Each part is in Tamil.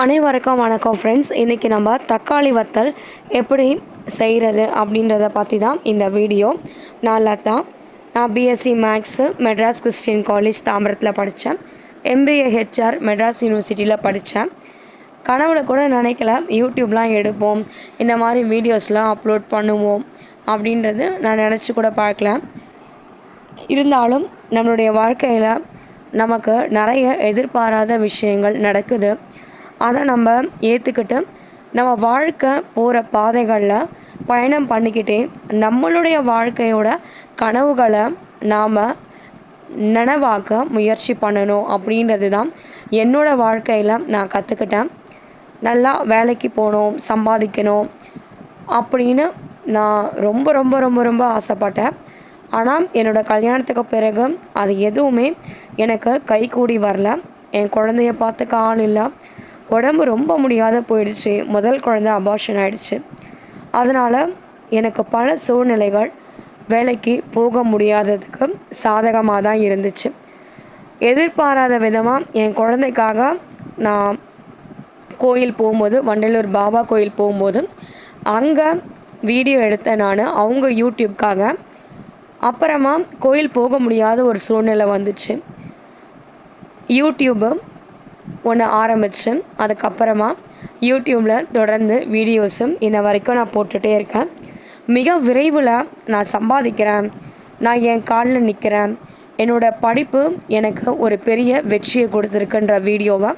அனைவருக்கும் வணக்கம் ஃப்ரெண்ட்ஸ் இன்றைக்கி நம்ம தக்காளி வத்தல் எப்படி செய்கிறது அப்படின்றத பற்றி தான் இந்த வீடியோ. நான் லதா. நான் பிஎஸ்சி மேக்ஸு மெட்ராஸ் கிறிஸ்டியன் காலேஜ் தாம்பரத்தில் படித்தேன் எம்பிஏ ஹெச்ஆர் மெட்ராஸ் யூனிவர்சிட்டியில் படித்தேன் கனவுல கூட நினைக்கல யூடியூப்லாம் எடுப்போம் இந்த மாதிரி வீடியோஸ்லாம் அப்லோட் பண்ணுவோம் அப்படின்றது நான் நினச்சி கூட பார்க்கல. இருந்தாலும் நம்மளுடைய வாழ்க்கையில் நமக்கு நிறைய எதிர்பாராத விஷயங்கள் நடக்குது. அதை நம்ம ஏற்றுக்கிட்டு நம்ம வாழ்க்கை போகிற பாதைகளில் பயணம் பண்ணிக்கிட்டே நம்மளுடைய வாழ்க்கையோட கனவுகளை நாம் நனவாக்க முயற்சி பண்ணணும் அப்படின்றது தான் என்னோடய வாழ்க்கையில் நான் கற்றுக்கிட்டேன் நல்லா வேலைக்கு போகணும் சம்பாதிக்கணும் அப்படின்னு நான் ரொம்ப ரொம்ப ரொம்ப ரொம்ப ஆசைப்பட்டேன். ஆனால் என்னோடய கல்யாணத்துக்கு பிறகு அது எதுவுமே எனக்கு கைகூடி வரல. என் குழந்தைய பார்த்துக்க ஆள் இல்லை. உடம்பு ரொம்ப முடியாத போயிடுச்சு. முதல் குழந்தை அபார்ஷன் ஆயிடுச்சு. அதனால் எனக்கு பல சூழ்நிலைகள் வேலைக்கு போக முடியாததுக்கு சாதகமாக தான் இருந்துச்சு. எதிர்பாராத விதமாக என் குழந்தைக்காக நான் கோயில் போகும்போது வண்டலூர் பாபா கோயில் போகும்போது அங்கே வீடியோ எடுத்தேன் நான். அவங்க யூடியூப்காக. அப்புறமா கோயில் போக முடியாத ஒரு சூழ்நிலை வந்துச்சு. யூடியூப்பு ஒன்று ஆரம்பித்து அதுக்கப்புறமா யூடியூப்பில் தொடர்ந்து வீடியோஸும் இன்ன வரைக்கும் நான் போட்டுகிட்டே இருக்கேன். மிக விரைவில் நான் சம்பாதிக்கிறேன். நான் என் காலில் நிற்கிறேன் என்னோடய படிப்பு எனக்கு ஒரு பெரிய வெற்றியை கொடுத்துருக்குன்ற வீடியோவை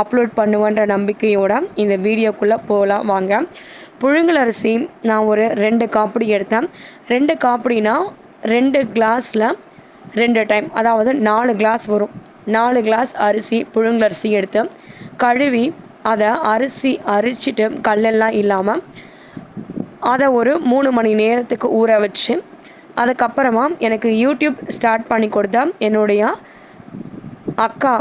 அப்லோட் பண்ணுவேன்ற நம்பிக்கையோட இந்த வீடியோக்குள்ளே போகலாம் வாங்க. புழுங்கலரிசி நான் ஒரு ரெண்டு காப்பிடி எடுத்தேன். ரெண்டு காப்பிடினா ரெண்டு கிளாஸில் ரெண்டு டைம் அதாவது நாலு கிளாஸ் வரும். நாலு கிளாஸ் அரிசி புழுங்கரிசி அரிசி எடுத்து கழுவி அதை அரிசி அரிச்சிட்டு கல்லெல்லாம் இல்லாமல் அதை ஒரு மூணு மணி நேரத்துக்கு ஊற வச்சு அதுக்கப்புறமா எனக்கு யூடியூப் ஸ்டார்ட் பண்ணி கொடுத்த என்னுடைய அக்கா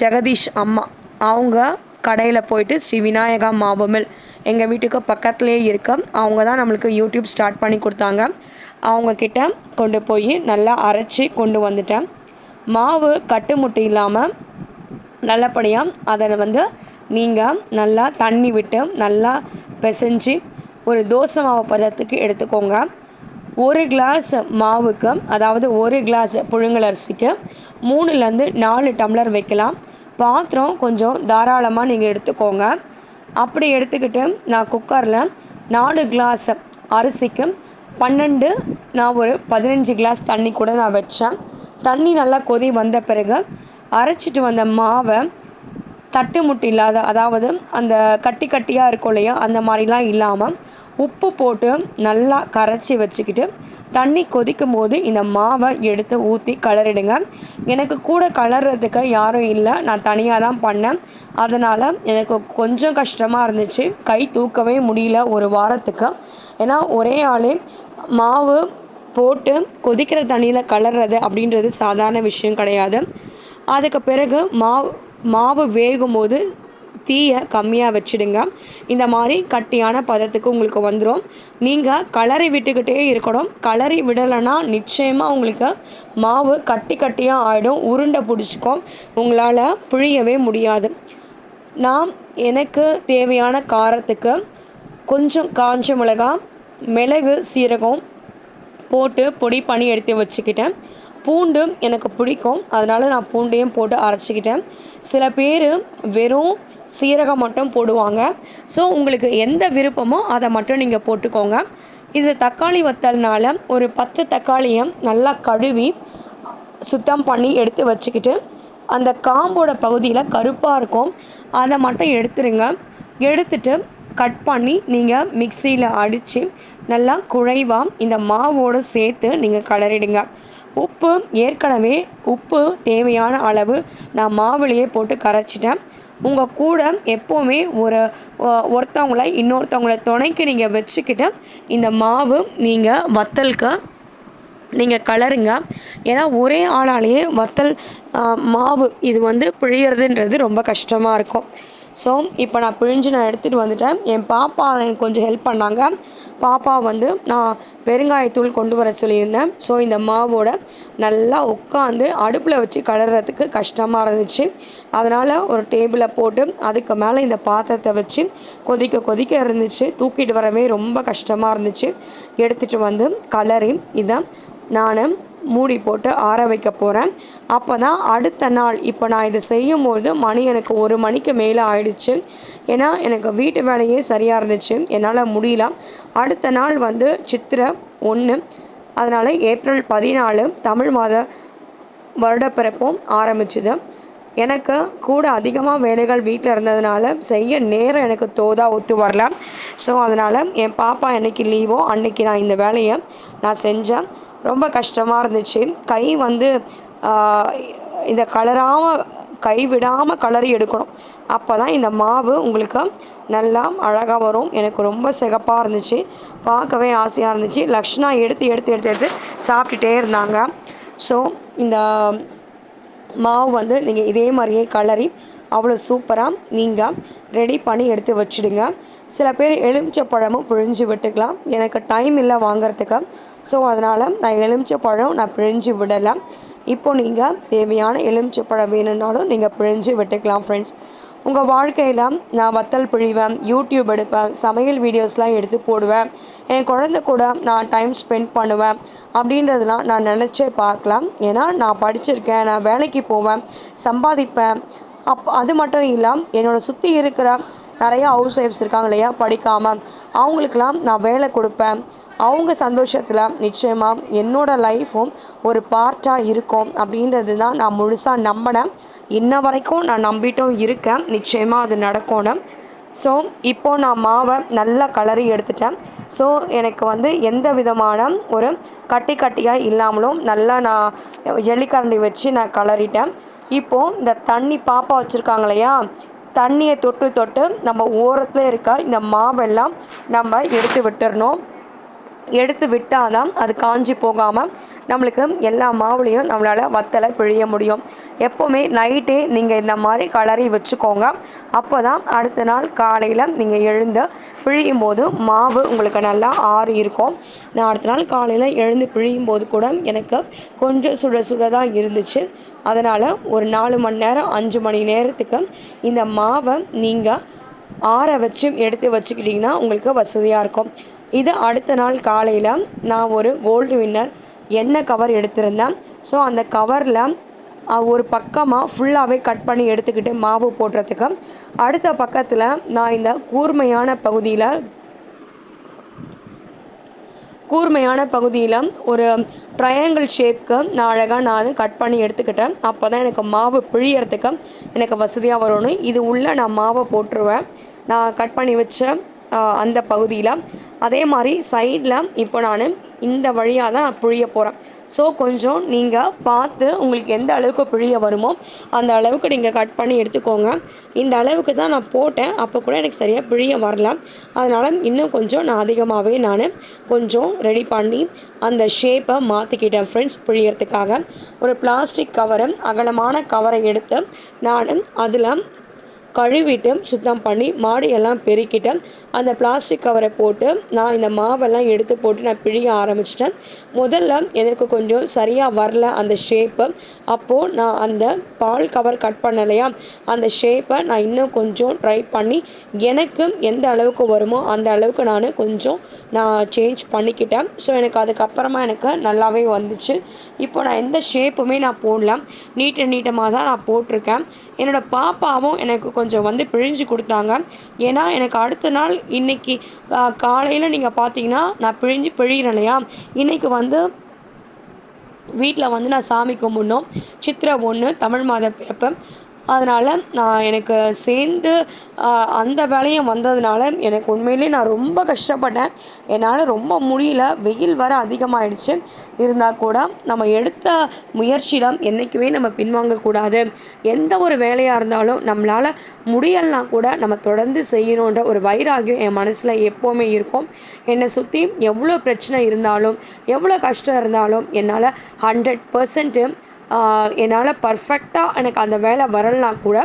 ஜெகதீஷ் அம்மா. அவங்க கடையில் போயிட்டு ஸ்ரீ விநாயகா மாபமில் எங்கள் வீட்டுக்கு பக்கத்துலேயே இருக்க அவங்க தான் நம்மளுக்கு யூடியூப் ஸ்டார்ட் பண்ணி கொடுத்தாங்க. அவங்கக்கிட்ட கொண்டு போய் நல்லா அரைச்சி கொண்டு வந்துட்டேன். மாவு கட்டுமுட்டு இல்லாமல் நல்லபடியாக அதை வந்து நீங்கள் நல்லா தண்ணி விட்டு நல்லா பிசைஞ்சு ஒரு தோசை மாவு பதத்துக்கு எடுத்துக்கோங்க. ஒரு கிளாஸ் மாவுக்கு அதாவது ஒரு கிளாஸ் புழுங்கல் அரிசிக்கு மூணுலேருந்து நாலு டம்ளர் வைக்கலாம். பாத்திரம் கொஞ்சம் தாராளமாக நீங்கள் எடுத்துக்கோங்க. அப்படி எடுத்துக்கிட்டு நான் குக்கரில் நாலு கிளாஸ் அரிசிக்கு பன்னெண்டு நான் ஒரு பதினஞ்சு கிளாஸ் தண்ணி கூட நான் வச்சேன். தண்ணி நல்லா கொதி வந்த பிறகு அரைச்சிட்டு வந்த மாவை தட்டு முட்டு இல்லாத அதாவது அந்த கட்டி கட்டியாக இருக்கும் இல்லையா அந்த மாதிரிலாம் இல்லாமல் உப்பு போட்டு நல்லா கரைச்சி வச்சுக்கிட்டு தண்ணி கொதிக்கும் போது இந்த மாவை எடுத்து ஊற்றி கலரிடுங்க எனக்கு கூட கலர்றதுக்கு யாரும் இல்லை. நான் தனியாக தான் பண்ணேன். அதனால் எனக்கு கொஞ்சம் கஷ்டமாக இருந்துச்சு. கை தூக்கவே முடியல ஒரு வாரத்துக்கு. ஏன்னா ஒரே ஆளே மாவு போட்டு கொதிக்கிற தண்ணியில் கலர்றது அப்படின்றது சாதாரண விஷயம் கிடையாது. அதுக்கு பிறகு மாவு மாவு வேகும் போது தீயை கம்மியாக வச்சுடுங்க. இந்த மாதிரி கட்டியான பதத்துக்கு உங்களுக்கு வந்துடும் நீங்கள் கலரி விட்டுக்கிட்டே இருக்கணும். கலரி விடலைன்னா நிச்சயமாக உங்களுக்கு மாவு கட்டி கட்டியாக ஆகிடும் உருண்டை பிடிச்சிக்கும். உங்களால் புழியவே முடியாது. நான் எனக்கு தேவையான காரத்துக்கு கொஞ்சம் காஞ்ச மிளகாய் மிளகு சீரகம் போட்டு பொடி பண்ணி எடுத்து வச்சுக்கிட்டேன். பூண்டு எனக்கு பிடிக்கும். அதனால் நான் பூண்டையும் போட்டு அரைச்சிக்கிட்டேன். சில பேர் வெறும் சீரகம் மட்டும் போடுவாங்க. ஸோ உங்களுக்கு எந்த விருப்பமோ அதை மட்டும் நீங்கள் போட்டுக்கோங்க. இது தக்காளி வத்தல்னால ஒரு பத்து தக்காளியை நல்லா கழுவி சுத்தம் பண்ணி எடுத்து வச்சுக்கிட்டு அந்த காம்போட பகுதியில் கருப்பாக இருக்கும். அதை மட்டும் எடுத்துருங்க. எடுத்துட்டு கட் பண்ணி நீங்கள் மிக்சியில் அடித்து நல்லா குழைவாக இந்த மாவோடு சேர்த்து நீங்கள் கலரிடுங்க. உப்பு ஏற்கனவே உப்பு தேவையான அளவு நான் மாவுலேயே போட்டு கரைச்சிட்டேன். உங்கள் கூட எப்போவுமே ஒரு ஒருத்தவங்கள இன்னொருத்தவங்கள துணைக்கு நீங்கள் வச்சுக்கிட்டு இந்த மாவு நீங்கள் வத்தலுக்கு நீங்கள் கலருங்க. ஏன்னா ஒரே ஆளாலேயே வத்தல் மாவு இது வந்து பிழியறதுன்றது ரொம்ப கஷ்டமாக இருக்கும். ஸோ இப்போ நான் பிழிஞ்சு நான் எடுத்துகிட்டு வந்துட்டேன். என் பாப்பா எனக்கு கொஞ்சம் ஹெல்ப் பண்ணாங்க. பாப்பா வந்து நான் பெருங்காயத்தூள் கொண்டு வர சொல்லியிருந்தேன். ஸோ இந்த மாவோட நல்லா உட்காந்து அடுப்பில் வச்சு கலர்றதுக்கு கஷ்டமாக இருந்துச்சு. அதனால் ஒரு டேபிளை போட்டு அதுக்கு மேலே இந்த பாத்திரத்தை வச்சு கொதிக்க கொதிக்க இருந்துச்சு. தூக்கிட்டு வரவே ரொம்ப கஷ்டமாக இருந்துச்சு. எடுத்துகிட்டு வந்து கலரி இதை நான் மூடி போட்டு ஆற வைக்க போகிறேன் அப்போ தான் அடுத்த நாள் இப்போ நான் இதை செய்யும்போது மணி எனக்கு ஒரு மணிக்கு மேலே ஆயிடுச்சு. ஏன்னா எனக்கு வீட்டு வேலையே சரியாக இருந்துச்சு. என்னால் முடியல. அடுத்த நாள் வந்து சித்திரை ஒன்று அதனால் ஏப்ரல் பதினாலு தமிழ் மாத வருடப்பிறப்பும் ஆரம்பிச்சுது. எனக்கு கூட அதிகமாக வேலைகள் வீட்டில் இருந்ததுனால செய்ய நேரம் எனக்கு தோதா ஒத்து வரல. ஸோ அதனால் என் பாப்பா என்னைக்கு லீவோ அன்னைக்கு நான் இந்த வேலையை நான் செஞ்சேன். ரொம்ப கஷ்டமாக இருந்துச்சு. கை வந்து இந்த கலராமல் கை விடாமல் கலரி எடுக்கணும். அப்போ தான் இந்த மாவு உங்களுக்கு நல்லா அழகாக வரும். எனக்கு ரொம்ப சிகப்பாக இருந்துச்சு. பார்க்கவே ஆசையாக இருந்துச்சு. லக்ஷ்னா எடுத்து எடுத்து எடுத்து எடுத்து சாப்பிட்டுட்டே இருந்தாங்க. ஸோ இந்த மாவு வந்து நீங்கள் இதே மாதிரியே கலரி அவ்வளோ சூப்பராக நீங்கள் ரெடி பண்ணி எடுத்து வச்சுடுங்க. சில பேர் எலுமிச்சை பழமும் பிழிஞ்சு விட்டுக்கலாம். எனக்கு டைம் இல்லை வாங்குறதுக்கு. ஸோ அதனால் நான் எலுமிச்சை பழம் நான் பிழிஞ்சு விடலை இப்போ நீங்கள் தேவையான எலுமிச்சை பழம் வேணும்னாலும் நீங்கள் பிழிஞ்சு விட்டுக்கலாம் ஃப்ரெண்ட்ஸ் உங்கள் வாழ்க்கையில் நான் வத்தல் பிழிவேன் யூடியூப் எடுப்பேன் சமையல் வீடியோஸ்லாம் எடுத்து போடுவேன். என் குழந்த கூட நான் டைம் ஸ்பெண்ட் பண்ணுவேன் அப்படின்றதெல்லாம் நான் நினச்சே பார்க்கலாம். ஏன்னா நான் படிச்சிருக்கேன் நான் வேலைக்கு போவேன் சம்பாதிப்பேன். அப் அது மட்டும் இல்லாமல் என்னோட சுற்றி இருக்கிற நிறையா ஹவுஸ் ஒய்ஃப்ஸ் இருக்காங்க இல்லையா படிக்காமல் அவங்களுக்கெல்லாம் நான் வேலை கொடுப்பேன். அவங்க சந்தோஷத்தில் நிச்சயமாக என்னோடய லைஃப்பும் ஒரு பார்ட்டாக இருக்கும். அப்படின்றது தான் நான் முழுசாக நம்பினேன். இன்ன வரைக்கும் நான் நம்பிட்டும் இருக்கேன். நிச்சயமாக அது நடக்கணும். ஸோ இப்போது நான் மாவை நல்லா கலரி எடுத்துட்டேன். ஸோ எனக்கு வந்து எந்த விதமான ஒரு கட்டி கட்டியாக இல்லாமலும் நல்லா நான் ஜல்லிக்கரண்டி வச்சு நான் கலரிட்டேன் இப்போது இந்த தண்ணி பாப்பா வச்சுருக்காங்க இல்லையா? தண்ணியை தொட்டு தொட்டு நம்ம ஓரத்தில் இருக்க இந்த மாவெல்லாம் நம்ம எடுத்து விட்டுறணும். எடுத்து விட்டால் தான் அது காஞ்சி போகாமல் நம்மளுக்கு எல்லா மாவுலேயும் நம்மளால் வத்தலை பிழிய முடியும். எப்போவுமே நைட்டே நீங்கள் இந்த மாதிரி கலரி வச்சுக்கோங்க. அப்போ தான் அடுத்த நாள் காலையில் நீங்கள் எழுந்து பிழியும் போது மாவு உங்களுக்கு நல்லா ஆறி இருக்கும். நான் அடுத்த நாள் காலையில் எழுந்து பிழியும் போது கூட எனக்கு கொஞ்சம் சுட சுட தான் இருந்துச்சு. அதனால் ஒரு நாலு மணி நேரம் அஞ்சு மணி நேரத்துக்கு இந்த மாவை நீங்கள் ஆற வச்சு எடுத்து வச்சுக்கிட்டிங்கன்னா உங்களுக்கு வசதியாக இருக்கும். இது அடுத்த நாள் காலையில் நான் ஒரு கோல்டு வின்னர் எண்ணெய் கவர் எடுத்திருந்தேன். ஸோ அந்த கவரில் ஒரு பக்கமாக ஃபுல்லாகவே கட் பண்ணி எடுத்துக்கிட்டு மாவு போடுறதுக்கு அடுத்த பக்கத்தில் நான் இந்த கூர்மையான பகுதியில் கூர்மையான பகுதியில் ஒரு ட்ரையாங்கிள் ஷேப்க்கு நான் அழகாக நான் கட் பண்ணி எடுத்துக்கிட்டேன். அப்போ தான் எனக்கு மாவு பிழியறதுக்கு எனக்கு வசதியாக வரணும் இது உள்ளே நான் மாவை போட்டுருவேன். நான் கட் பண்ணி வச்ச அந்த பகுதியில். அதே மாதிரி சைடில் இப்போ நான் இந்த வழியாக தான் நான் பிழிய போகிறேன் ஸோ கொஞ்சம் நீங்கள் பார்த்து உங்களுக்கு எந்த அளவுக்கு பிழிய வருமோ அந்த அளவுக்கு நீங்கள் கட் பண்ணி எடுத்துக்கோங்க. இந்த அளவுக்கு தான் நான் போட்டேன். அப்போ கூட எனக்கு சரியாக பிழிய வரல. அதனால் இன்னும் கொஞ்சம் நான் அதிகமாகவே நான் கொஞ்சம் ரெடி பண்ணி அந்த ஷேப்பை மாற்றிக்கிட்டேன் ஃப்ரெண்ட்ஸ் பிழியறதுக்காக. ஒரு பிளாஸ்டிக் கவரை அகலமான கவரை எடுத்து நான் அதில் கழுவிட்டு சுத்தம் பண்ணி மாடியெல்லாம் பெருக்கிட்டு அந்த பிளாஸ்டிக் கவரை போட்டு நான் இந்த மாவெல்லாம் எடுத்து போட்டு நான் பிழிய ஆரம்பிச்சிட்டேன். முதல்ல எனக்கு கொஞ்சம் சரியாக வரல அந்த ஷேப்பு அப்போது நான் அந்த பால் கவர் கட் பண்ணலையா? அந்த ஷேப்பை நான் இன்னும் கொஞ்சம் ட்ரை பண்ணி எனக்கு எந்த அளவுக்கு வருமோ அந்த அளவுக்கு நான் கொஞ்சம் நான் சேஞ்ச் பண்ணிக்கிட்டேன். ஸோ எனக்கு அதுக்கப்புறமா எனக்கு நல்லாவே வந்துச்சு. இப்போ நான் எந்த ஷேப்புமே நான் போடல. நீட்ட நீட்டமாக தான் நான் போட்டிருக்கேன். என்னோடய பாப்பாவும் எனக்கு கொஞ்சம் வந்து பிழிஞ்சு கொடுத்தாங்க. ஏன்னா எனக்கு அடுத்த நாள் இன்னைக்கு காலையில் நீங்கள் பார்த்தீங்கன்னா நான் பிழிஞ்சு பிழிகிறேன் இல்லையா? இன்றைக்கி வந்து வீட்டில் வந்து நான் சாமி கும்பிடணும். சித்திரை ஒன்று தமிழ் மாத பிறப்பு. அதனால் நான் எனக்கு சேர்ந்து அந்த வேலையும் வந்ததுனால எனக்கு உண்மையிலே நான் ரொம்ப கஷ்டப்பட்டேன். என்னால் ரொம்ப முடியல. வெயில் வர அதிகமாகிடுச்சு இருந்தால் கூட நம்ம எடுத்த முயற்சியில் என்றைக்குமே நம்ம பின்வாங்கக்கூடாது எந்த ஒரு வேலையாக இருந்தாலும் நம்மளால் முடியலனா கூட நம்ம தொடர்ந்து செய்யணுன்ற ஒரு வைராகியம் என் மனசில் எப்போவுமே இருக்கும். என்னை சுற்றி எவ்வளோ பிரச்சனை இருந்தாலும் எவ்வளோ கஷ்டம் இருந்தாலும் என்னால் ஹண்ட்ரட் பர்சன்ட்டு என்னால் பர்ஃபெக்டாக எனக்கு அந்த வேலை வரலனா கூட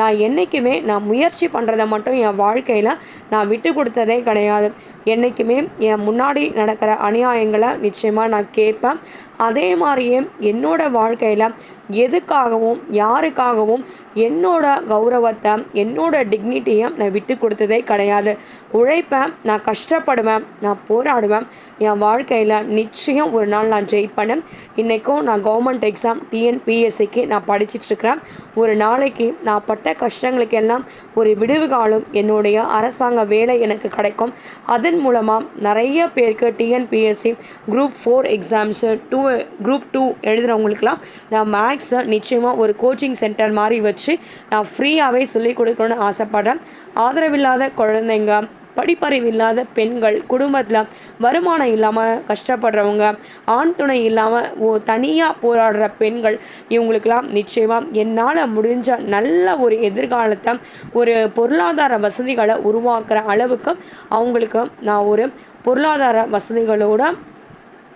நான் என்றைக்குமே நான் முயற்சி பண்ணுறத மட்டும் என் வாழ்க்கையில் நான் விட்டு கொடுத்ததே கிடையாது. என்றைக்குமே என் முன்னாடி நடக்கிற அநியாயங்களை நிச்சயமாக நான் கேட்பேன். அதே மாதிரியே என்னோடய வாழ்க்கையில் எதுக்காகவும் யாருக்காகவும் என்னோட கௌரவத்தை என்னோட டிக்னிட்டியை நான் விட்டு கொடுத்ததே கிடையாது. உழைப்பேன் நான் கஷ்டப்படுவேன் நான் போராடுவேன். என் வாழ்க்கையில் நிச்சயம் ஒரு நாள் நான் ஜெயிப்பேன் இன்றைக்கும் நான் கவர்மெண்ட் எக்ஸாம் டிஎன்பிஎஸ்சிக்கு நான் படிச்சிட்ருக்கிறேன் ஒரு நாளைக்கு நான் பட்ட கஷ்டங்களுக்கெல்லாம் ஒரு விடுவு காலம் என்னுடைய அரசாங்க வேலை எனக்கு கிடைக்கும். அது இதன் மூலமாக நிறைய பேருக்கு TNPSC group four exams to group two எழுதுகிறவங்களுக்குலாம் நான் மேக்ஸை நிச்சயமாக ஒரு கோச்சிங் சென்டர் மாதிரி வச்சு நான் ஃப்ரீயாகவே சொல்லிக் கொடுக்கணும்னு ஆசைப்பட்றேன். ஆதரவில்லாத குழந்தைங்க படிப்பறிவு இல்லாத பெண்கள் குடும்பத்தில் வருமானம் இல்லாமல் கஷ்டப்படுறவங்க ஆண் துணை இல்லாமல் ஓ தனியாக போராடுற பெண்கள் இவங்களுக்கெல்லாம் நிச்சயமாக என்னால் முடிஞ்ச நல்ல ஒரு எதிர்காலத்தை ஒரு பொருளாதார வசதிகளை உருவாக்குற அளவுக்கு அவங்களுக்கு நான் ஒரு பொருளாதார வசதிகளோட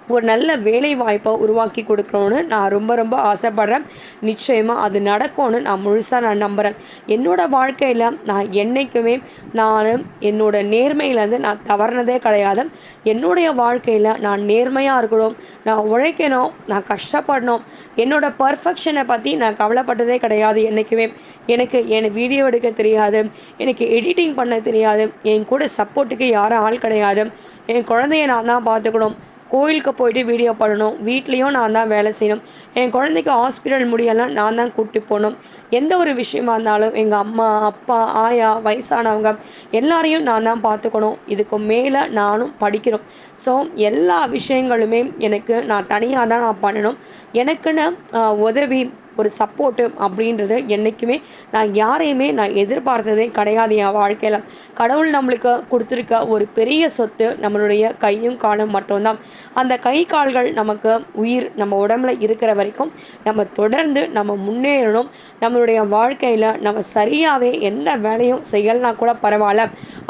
ஒரு நல்ல வேலை வாய்ப்பை உருவாக்கி கொடுக்கணும்னு நான் ரொம்ப ரொம்ப ஆசைப்பட்றேன். நிச்சயமாக அது நடக்கும்னு நான் முழுசாக நான் நம்புகிறேன் என்னோடய வாழ்க்கையில் நான் என்றைக்குமே நான் என்னோடய நேர்மையிலேருந்து நான் தவறினதே கிடையாது. என்னுடைய வாழ்க்கையில் நான் நேர்மையாக இருக்கணும். நான் உழைக்கணும். நான் கஷ்டப்படணும். என்னோடய பர்ஃபெக்ஷனை பற்றி நான் கவலைப்பட்டதே கிடையாது என்றைக்குமே எனக்கு என் வீடியோ எடுக்க தெரியாது. எனக்கு எடிட்டிங் பண்ண தெரியாது. என் கூட சப்போர்ட்டுக்கு யாரும் ஆள் கிடையாது. என் குழந்தைய நான் தான் பார்த்துக்கணும். கோயிலுக்கு போயிட்டு வீடியோ பண்ணணும். வீட்லேயும் நான் தான் வேலை செய்யணும். என் குழந்தைக்கு ஹாஸ்பிட்டல் முடியெல்லாம் நான் தான் கூட்டி போகணும். எந்த ஒரு விஷயமா இருந்தாலும் எங்கள் அம்மா அப்பா ஆயா வயசானவங்க எல்லாரையும் நான் தான் பார்த்துக்கணும். இதுக்கு மேலே நானும் படிக்கணும். ஸோ எல்லா விஷயங்களுமே எனக்கு நான் தனியாக தான் நான் பண்ணணும். எனக்குன்னு உதவி ஒரு சப்போர்ட்டு அப்படின்றது என்றைக்குமே நான் யாரையுமே நான் எதிர்பார்த்ததே கிடையாது என் வாழ்க்கையில். கடவுள் நம்மளுக்கு கொடுத்துருக்க ஒரு பெரிய சொத்து நம்மளுடைய கையும் காலும் மட்டும்தான். அந்த கை கால்கள் நமக்கு உயிர் நம்ம உடம்புல இருக்கிற வரைக்கும் நம்ம தொடர்ந்து நம்ம முன்னேறணும். நம்மளுடைய வாழ்க்கையில் நம்ம சரியாகவே எந்த வேலையும் செய்யலைனா கூட பரவாயில்ல.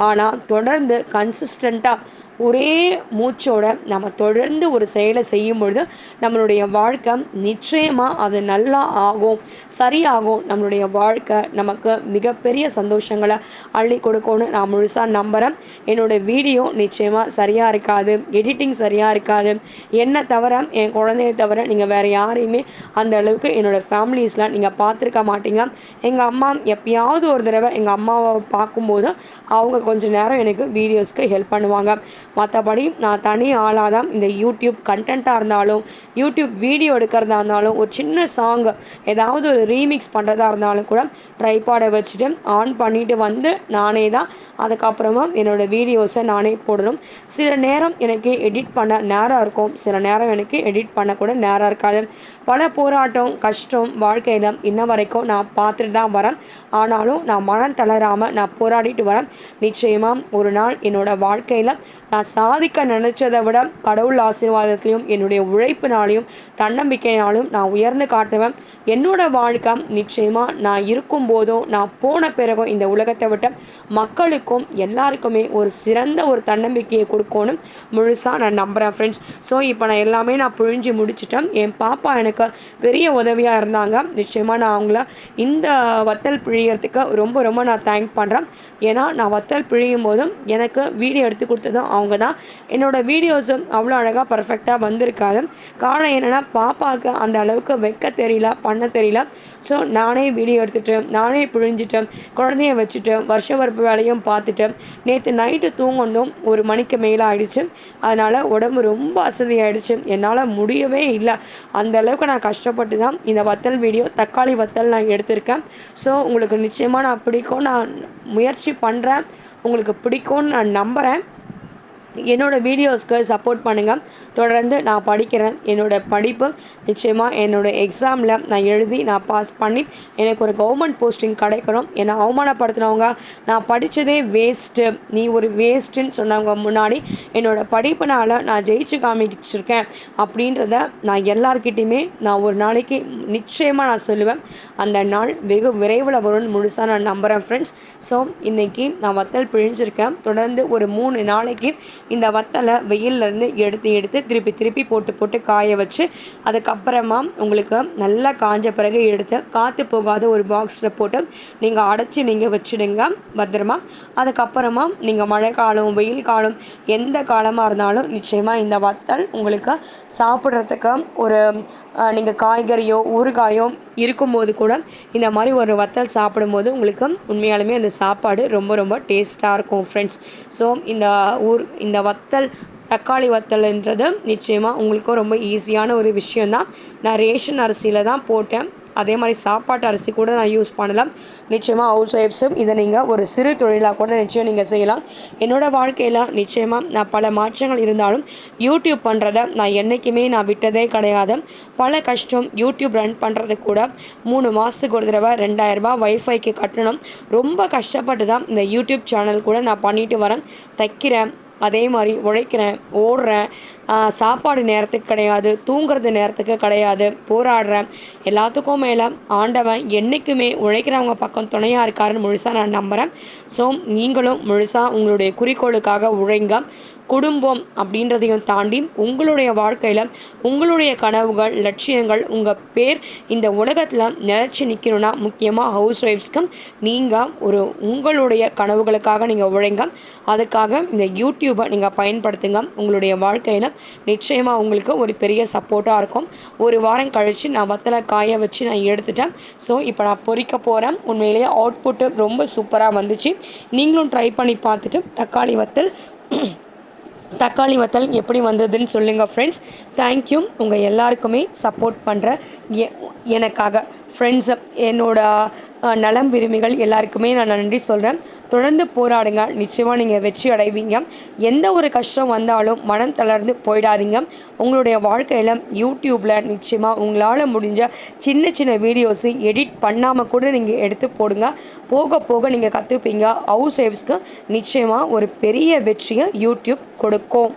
ஆனால் தொடர்ந்து கன்சிஸ்டண்ட்டாக ஒரே மூச்சோட நம்ம தொடர்ந்து ஒரு செயலை செய்யும் பொழுது நம்மளுடைய வாழ்க்கை நிச்சயமாக அது நல்லா ஆகும் சரியாகும். நம்மளுடைய வாழ்க்கை நமக்கு மிகப்பெரிய சந்தோஷங்களை அள்ளி கொடுக்கும்னு நான் முழுசாக நம்புகிறேன் என்னோடய வீடியோ நிச்சயமாக சரியாக இருக்காது எடிட்டிங் சரியாக இருக்காது. என்னை தவிர என் குழந்தைய தவிர நீங்கள் வேறு யாரையுமே அந்த அளவுக்கு என்னோடய ஃபேமிலிஸ்லாம் நீங்கள் பார்த்துருக்க மாட்டீங்க. எங்கள் அம்மா எப்பயாவது ஒரு தடவை எங்கள் அம்மாவை பார்க்கும்போது அவங்க கொஞ்சம் நேரம் எனக்கு வீடியோஸ்க்கு ஹெல்ப் பண்ணுவாங்க. மற்றபடி நான் தனி ஆளாக தான் இந்த யூடியூப் கண்டென்ட்டாக இருந்தாலும் யூடியூப் வீடியோ எடுக்கிறதா இருந்தாலும் ஒரு சின்ன சாங் ஏதாவது ஒரு ரீமிக்ஸ் பண்ணுறதா இருந்தாலும் கூட ட்ரைபாடை வச்சுட்டு ஆன் பண்ணிவிட்டு வந்து நானே தான் அதுக்கப்புறமா என்னோடய வீடியோஸை நானே போடணும். சில நேரம் எனக்கு எடிட் பண்ண நேரம் இருக்கும். சில நேரம் எனக்கு எடிட் பண்ணக்கூட நேரம் இருக்காது. பல போராட்டம் கஷ்டம் வாழ்க்கையில் இன்ன வரைக்கும் நான் பார்த்துட்டு தான் வரேன். ஆனாலும் நான் மனம் தளராமல் நான் போராடிட்டு வரேன். நிச்சயமாக ஒரு நாள் என்னோடய வாழ்க்கையில் நான் சாதிக்க நினச்சதை விட கடவுள் ஆசீர்வாதத்திலையும் என்னுடைய உழைப்பினாலையும் தன்னம்பிக்கையினாலும் நான் உயர்ந்து காட்டுவேன். என்னோட வாழ்க்கை நிச்சயமாக நான் இருக்கும்போதும் நான் போன பிறகும் இந்த உலகத்தை விட்டு மக்களுக்கும் எல்லாருக்குமே ஒரு சிறந்த ஒரு தன்னம்பிக்கையை கொடுக்கணும் முழுசாக நான் நம்புகிறேன் ஃப்ரெண்ட்ஸ் ஸோ இப்போ நான் எல்லாமே நான் புழிஞ்சு முடிச்சிட்டேன். என் பாப்பா எனக்கு பெரிய உதவியாக இருந்தாங்க. நிச்சயமாக நான் அவங்கள இந்த வத்தல் பிழியறதுக்கு ரொம்ப ரொம்ப நான் தேங்க் பண்ணுறேன் ஏன்னா நான் வத்தல் பிழியும் போதும் எனக்கு வீடியோ எடுத்து கொடுத்ததும் அவங்க அவங்க தான். என்னோடய வீடியோஸும் அவ்வளோ அழகாக பர்ஃபெக்டாக வந்திருக்காது. காரணம் என்னென்னா பாப்பாவுக்கு அந்த அளவுக்கு வைக்க தெரியல பண்ண தெரியல. ஸோ நானே வீடியோ எடுத்துகிட்டு நானே பிழிஞ்சிட்டேன் குழந்தைய வச்சுட்டு வருஷ வரப்பு வேலையும் பார்த்துட்டு நேற்று நைட்டு தூங்கணும் ஒரு மணிக்கு மேலே ஆகிடுச்சு அதனால் உடம்பு ரொம்ப அசதியாகிடுச்சு என்னால் முடியவே இல்லை. அந்த அளவுக்கு நான் கஷ்டப்பட்டு தான் இந்த வத்தல் வீடியோ தக்காளி வத்தல் நான் எடுத்திருக்கேன். ஸோ உங்களுக்கு நிச்சயமாக நான் பிடிக்கும் நான் முயற்சி பண்ணுறேன் உங்களுக்கு பிடிக்கும்னு நான் நம்புகிறேன் என்னோடய வீடியோஸ்க்கு சப்போர்ட் பண்ணுங்கள் தொடர்ந்து நான் படிக்கிறேன். என்னோடய படிப்பு நிச்சயமாக என்னோடய எக்ஸாமில் நான் எழுதி நான் பாஸ் பண்ணி எனக்கு ஒரு கவர்மெண்ட் போஸ்டிங் கிடைக்கணும். என்னை அவமானப்படுத்தினவங்க நான் படித்ததே வேஸ்ட்டு நீ ஒரு வேஸ்ட்டுன்னு சொன்னவங்க முன்னாடி என்னோடய படிப்பினால் நான் ஜெயிச்சு காமிச்சிருக்கேன் அப்படின்றத நான் எல்லார்கிட்டேயுமே நான் ஒரு நாளைக்கு நிச்சயமாக நான் சொல்லுவேன். அந்த நாள் வெகு விரைவில் வரும்னு முழுசாக நான் நம்புகிறேன் ஃப்ரெண்ட்ஸ் ஸோ இன்றைக்கி நான் வத்தல் பிழிஞ்சிருக்கேன். தொடர்ந்து ஒரு மூணு நாளைக்கு இந்த வத்தலை வெயிலிருந்து எடுத்து எடுத்து திருப்பி திருப்பி போட்டு போட்டு காய வச்சு அதுக்கப்புறமா உங்களுக்கு நல்லா காஞ்ச பிறகு எடுத்து காற்று போகாத ஒரு பாக்ஸில் போட்டு நீங்கள் அடைச்சி நீங்கள் வச்சுடுங்க பத்திரமா. அதுக்கப்புறமா நீங்கள் மழை காலம் வெயில் காலம் எந்த காலமாக இருந்தாலும் நிச்சயமாக இந்த வத்தல் உங்களுக்கு சாப்பிட்றதுக்கு ஒரு நீங்கள் காய்கறியோ ஊறுகாயோ இருக்கும்போது கூட இந்த மாதிரி ஒரு வத்தல் சாப்பிடும்போது உங்களுக்கு உண்மையாலுமே அந்த சாப்பாடு ரொம்ப ரொம்ப டேஸ்ட்டாக இருக்கும் ஃப்ரெண்ட்ஸ் ஸோ இந்த ஊர் இந்த வத்தல் தக்காளி வத்தல்ன்றது நிச்சயமாக உங்களுக்கும் ரொம்ப ஈஸியான ஒரு விஷயந்தான் நான் ரேஷன் அரிசியில் தான் போட்டேன். அதே மாதிரி சாப்பாட்டு அரிசி கூட நான் யூஸ் பண்ணலாம். நிச்சயமாக ஹவுஸ் ஒய்ஃப்ஸும் இதை நீங்கள் ஒரு சிறு தொழிலாக கூட நிச்சயம் நீங்கள் செய்யலாம். என்னோடய வாழ்க்கையில் நிச்சயமாக நான் பல மாற்றங்கள் இருந்தாலும் யூடியூப் பண்ணுறத நான் என்றைக்குமே நான் விட்டதே கிடையாது. பல கஷ்டம் யூடியூப் ரன் பண்ணுறது கூட மூணு மாதத்துக்கு ஒரு தடவை ரெண்டாயிரரூபா வைஃபைக்கு கட்டணும். ரொம்ப கஷ்டப்பட்டு தான் இந்த யூடியூப் சேனல் கூட நான் பண்ணிட்டு வரேன். தைக்கிறேன். அதே மாதிரி உழைக்கிறேன் ஓடுறேன் சாப்பாடு நேரத்துக்கு கிடையாது தூங்குறது நேரத்துக்கு கிடையாது. போராடுறேன். எல்லாத்துக்கும் மேலே ஆண்டவன் என்றைக்குமே உழைக்கிறவங்க பக்கம் துணையாக இருக்காருன்னு முழுசாக நான் நம்புகிறேன் ஸோ நீங்களும் முழுசாக உங்களுடைய குறிக்கோளுக்காக உழைங்க. குடும்பம் அப்படின்றதையும் தாண்டி உங்களுடைய வாழ்க்கையில் உங்களுடைய கனவுகள் லட்சியங்கள் உங்கள் பேர் இந்த உலகத்தில் நிலச்சி நிற்கணும்னா முக்கியமாக ஹவுஸ் ஒய்ஃப்ஸ்க்கும் நீங்கள் ஒரு உங்களுடைய கனவுகளுக்காக நீங்கள் உழைங்க. அதுக்காக இந்த யூடியூப்பை நீங்கள் பயன்படுத்துங்க. உங்களுடைய வாழ்க்கையில் நிச்சயமாக உங்களுக்கு ஒரு பெரிய சப்போர்ட்டாக இருக்கும். ஒரு வாரம் கழித்து நான் வத்தலை காய வச்சு நான் எடுத்துட்டேன். ஸோ இப்போ நான் பொறிக்க போகிறேன் உண்மையிலேயே அவுட்புட்டு ரொம்ப சூப்பராக வந்துச்சு. நீங்களும் ட்ரை பண்ணி பார்த்துட்டு தக்காளி வத்தல் தக்காளி வத்தல் எப்படி வந்ததுன்னு சொல்லுங்கள் ஃப்ரெண்ட்ஸ் தேங்க்யூ உங்கள் எல்லாருக்குமே சப்போர்ட் பண்ணுற எனக்காக ஃப்ரெண்ட்ஸ் என்னோட நலம் விரும்பிகள் எல்லாருக்குமே நான் நன்றி சொல்கிறேன் தொடர்ந்து போராடுங்க. நிச்சயமாக நீங்கள் வெற்றி அடைவீங்க. எந்த ஒரு கஷ்டம் வந்தாலும் மனம் தளர்ந்து போயிடாதீங்க. உங்களுடைய வாழ்க்கையில் யூடியூப்பில் நிச்சயமாக உங்களால் முடிஞ்ச சின்ன சின்ன வீடியோஸு எடிட் பண்ணாமல் கூட நீங்கள் எடுத்து போடுங்க. போக போக நீங்கள் கற்றுப்பீங்க ஹவுஸ் ஒய்ஃப்ஸ்க்கு நிச்சயமாக ஒரு பெரிய வெற்றியை யூடியூப் கொடுக்கும்